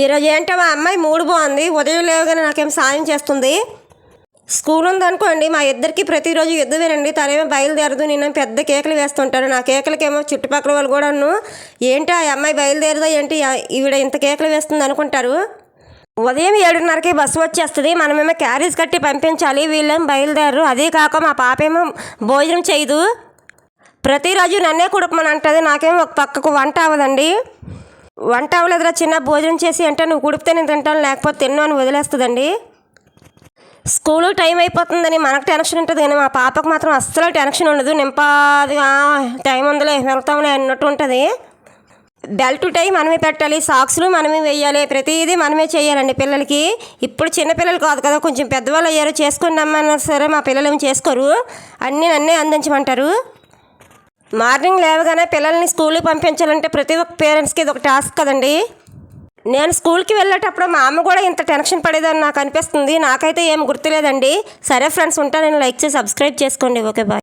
ఈరోజు ఏంటో మా అమ్మాయి మూడు బాగుంది. ఉదయం లేవగానే నాకేం సాయం చేస్తుంది. స్కూల్ ఉందనుకోండి మా ఇద్దరికి ప్రతిరోజు యుద్ధమేనండి తనేమో బయలుదేరదు నేను పెద్ద కేకలు వేస్తుంటాను నా కేకలకేమో చుట్టుపక్కల వాళ్ళు కూడాను ఏంటి ఆ అమ్మాయి బయలుదేరదా? ఏంటి ఈవిడ ఇంత కేకలు వేస్తుంది? అనుకుంటారు. ఉదయం ఏడున్నరకి బస్సు వచ్చేస్తుంది. మనమేమో క్యారేజ్ కట్టి పంపించాలి. వీళ్ళేం బయలుదేరరు. అదే కాక మా పాపేమో భోజనం చేయదు. ప్రతిరోజు నన్నే కుడుపమని అంటుంది. నాకేమో ఒక పక్కకు వంట అవ్వదండి. వంట అవ్వలేదురా చిన్న భోజనం చేసి అంటే నువ్వు కుడిపితే నేను తింటాను లేకపోతే తిన్ను అని వదిలేస్తుందండి. స్కూల్ టైం అయిపోతుందని మనకు టెన్షన్ ఉంటుంది కానీ మా పాపకు మాత్రం అస్సలు టెన్షన్ ఉండదు. నింపాదిగా టైం ఉందిలే వెళ్తాంలే అన్నట్టు ఉంటుంది. బెల్ట్ టై మనమే పెట్టాలి సాక్స్లు మనమే వేయాలి ప్రతిదీ మనమే చేయాలండి పిల్లలకి. ఇప్పుడు చిన్నపిల్లలు కాదు కదా కొంచెం పెద్దవాళ్ళు అయ్యారు చేసుకోండి అమ్మన్నా సరే మా పిల్లలు ఏమి చేసుకోరు. అన్నీ నన్నే అందించమంటారు. మార్నింగ్ లేవగానే పిల్లల్ని స్కూల్కి పంపించాలంటే ప్రతి ఒక్క పేరెంట్స్కి ఇది ఒక టాస్క్ కదండి. నేను స్కూల్కి వెళ్ళేటప్పుడు మా అమ్మ కూడా ఇంత టెన్షన్ పడేదని నాకు అనిపిస్తుంది. నాకైతే ఏం గుర్తులేదండి. సరే ఫ్రెండ్స్ ఉంటా నేను లైక్ చేసి సబ్స్క్రైబ్ చేసుకోండి. Okay bye.